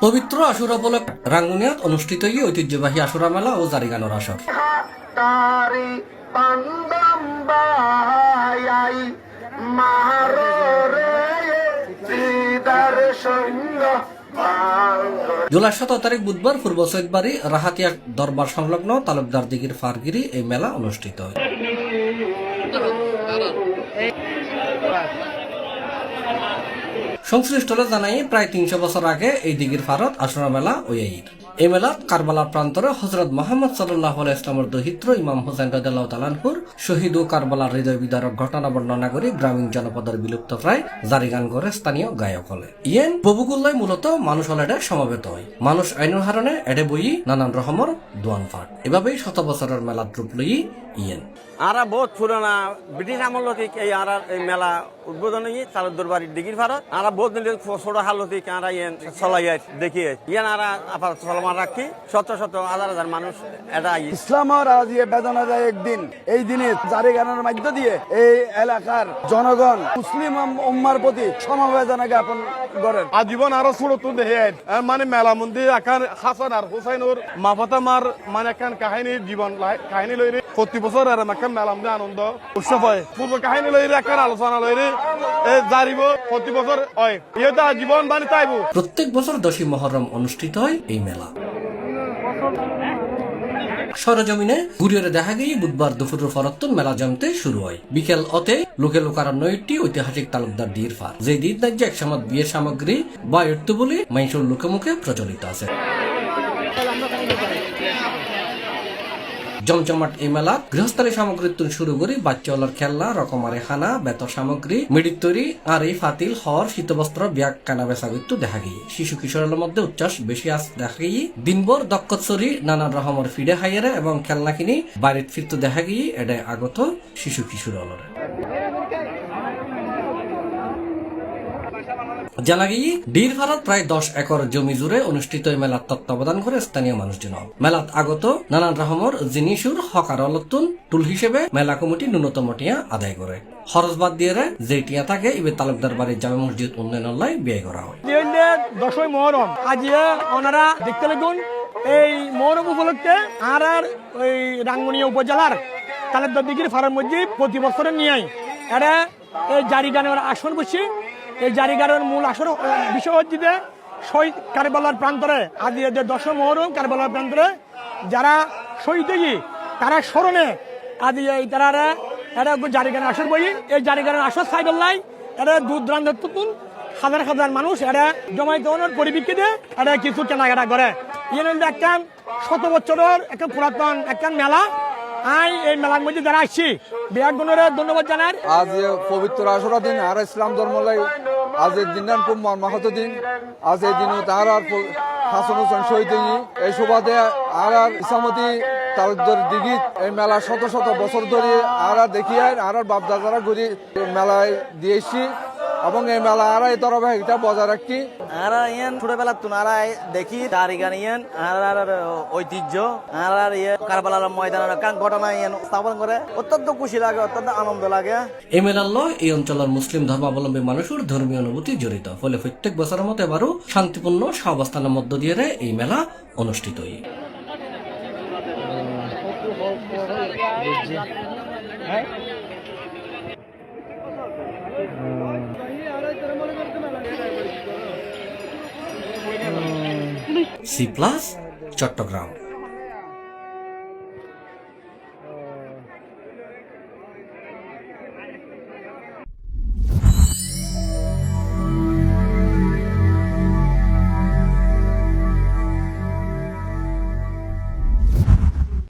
পবিত্র আশুরা উপলক রাঙ্গুনিয়াত অনুষ্ঠিত এই ঐতিহ্যবাহী আশুরা মেলা ও জারিগানোর আসর। মারো জুলাই সতেরো তারিখ বুধবার পূর্ব সৈদবাড়ি রাহাতিয়া দরবার সংলগ্ন তালুকদার দিঘির ফারগিরি এই মেলা অনুষ্ঠিত হয়। সংশ্লিষ্টরা প্রায় তিনশো বছর আগে এই দিঘির ফারত আসরা মেলা ও এই মেলাত কারবালার প্রান্তরে হজরত মোহাম্মদ সাল্লাহ ইসলামের দহিত্র ইমাম হোসেন রাজাল্লাহ শহীদ ও কারবালার হৃদয় বিদারক ঘটনা বর্ণনা করে গ্রামীণ জনপদের বিলুপ্ত প্রায় জারি গান করে স্থানীয় গায়ক হলে ইয়েন ববুকুল্লাই মূলত মানুষ হলে সমবেত হয়। মানুষ আইনুর হারণে এডে বই নানান রকমর দোয়ান ফাট। এভাবেই শত বছরের মেলার রূপ লই ইয়েন। আরা বহুত পুরানা ব্রিটিশ আমল থেকে এই আরা এই মেলা উদ্বোধন হই তালুক দরবারির দিঘির ভারত আরা বহুত ছোট থেকে আরা ইয়েন চলাই দেখি ইয়ান আরা আপাতত রাখি শত শত হাজার হাজার মানুষ এটা আই ইসলামর আজ বেদনা যায় একদিন। এই দিনে জারি গানের মধ্য দিয়ে এই এলাকার জনগণ মুসলিম উম্মার প্রতি সমবেদনা জ্ঞাপন করেন। আজীবন আরও ছোট মানে মেলা মন্দির একান হাসান আর হুসাইনুর মাফাতামার মানে একান কাহিনী জীবন লাই- কাহিনী লইরে। প্রতি বছর আর মেলা মন্দির আনন্দ উৎসব হয়। পূর্ব কাহিনী লইরে একান আলোচনা লইরে এ জারিব প্রতি বছর হয়। ইয়েটা জীবন মানে তাইব প্রত্যেক বছর দশই মহরম অনুষ্ঠিত হয় এই মেলা। সরজমিনে ঘুরিয়ে দেখা গিয়ে বুধবার দুপুর ফরত্তন মেলা জমতে শুরু হয়। বিকেল অতে লোকে লোকারণ্য একটি ঐতিহাসিক তালুকদার ডির ফার যে দিন রাজ্যে একসময় বিয়ের সামগ্রী বা এর্তু বলে মাইসুর লোকে মুখে প্রচলিত আছে জমজমাট এই মেলা গৃহস্থালী সামগ্রী তুন শুরু করি, বাচ্চাওয়ালার খেলনা, রকমারি খানা, বেত সামগ্রী, মিডির তৈরি আর এই ফাতিল, হর, শীতবস্ত্র, ব্যাগ, কানা বেচা কিন্তু দেখা গিয়ে। শিশু কিশোরের মধ্যে উচ্ছ্বাস বেশি আস দেখা গিয়ে। দিনভর দক্ষৎসরি, নানান রহমর ফিডে হাইয়ারে এবং খেলনা কিনি বাড়ির ফিরতে দেখা গিয়ে এটাই আগত শিশু কিশোর জানা গিয়ে ডীর ভারত প্রায় দশ একর জমি জুড়ে অনুষ্ঠিত এই মেলার তত্ত্বাবধান করে স্থানীয় মানুষজন মেলাত আগত নানান রকমের জিনিসুর হকার, অলত্তুন, টুল হিসেবে মেলা কমিটি ন্যূনতম টিয়া আদায় করে। খরচ বাদ দিয়ে যে টিয়া থাকে, ইবে তালুকদার বাড়ির জামে মসজিদ উন্নয়ন লাই ব্যয় করা হয়। দশই মহরম, আজ ওনারা দেখতে লাগুন, এই মহরম উপলক্ষে আর আর ওই রাঙ্গুনিয়া উপজেলার তালের দিঘির ফার্ম মসজিদ প্রতি বছরের নিয়ে এটা এই জারি গানের আসন বসে এই জারিগারের মূল আসর বিষয় হচ্ছে যে শহীদ কারবালার প্রান্তরে আজ যে দশম মহরম কারবালার প্রান্তরে। যারা শহীদ তারা স্মরণে আজ এই তারা এটা জারি গানের আসর বই এই জারি গানের আসর সাইডল লাই এটা দূর দূরান্ত হাজার হাজার মানুষ এরা জমাইতে ওনার পরিপ্রেক্ষিতে এরা কিছু কেনাকাটা করে। ইয়ে একটা শত বছরের একটা পুরাতন একটা মেলা আই এই মেলার মধ্যে যারা আসছি বিরাট গুণের ধন্যবাদ জানার আজ পবিত্র আশুরা দিন, আর ইসলাম ধর্মলাই আজ এই দিন খুব মর্মাহত দিন। আজ এই দিন তার আর হাসান হোসেন শহীদ। এই সুবাদে আর আর ইসামতি তালুকদার দিঘিত এই মেলা শত শত বছর ধরে আর আর দেখি আর আর বাপ দাদারা ঘুরি মেলায় দিয়েছি এবং এই মেলা আর এই ধারাবাহিকটা বজায় রাখি আর ইয়ান ছোটবেলা তুন আর দেখি দাড়ি গান ইয়ান আর ঐতিহ্য আর আর ইয়ে কারবালার ময়দান কান ঘটনা ইয়ান স্থাপন করে। অত্যন্ত খুশি লাগে অত্যন্ত আনন্দ লাগে। এই মেলার লয় এই অঞ্চলের মুসলিম ধর্মাবলম্বী মানুষের ধর্মীয় অনুভূতি জড়িত ফলে প্রত্যেক বছরের মতো এবারও শান্তিপূর্ণ সহাবস্থানের মধ্য দিয়ে এই মেলা অনুষ্ঠিত হয়? C plus Chittagong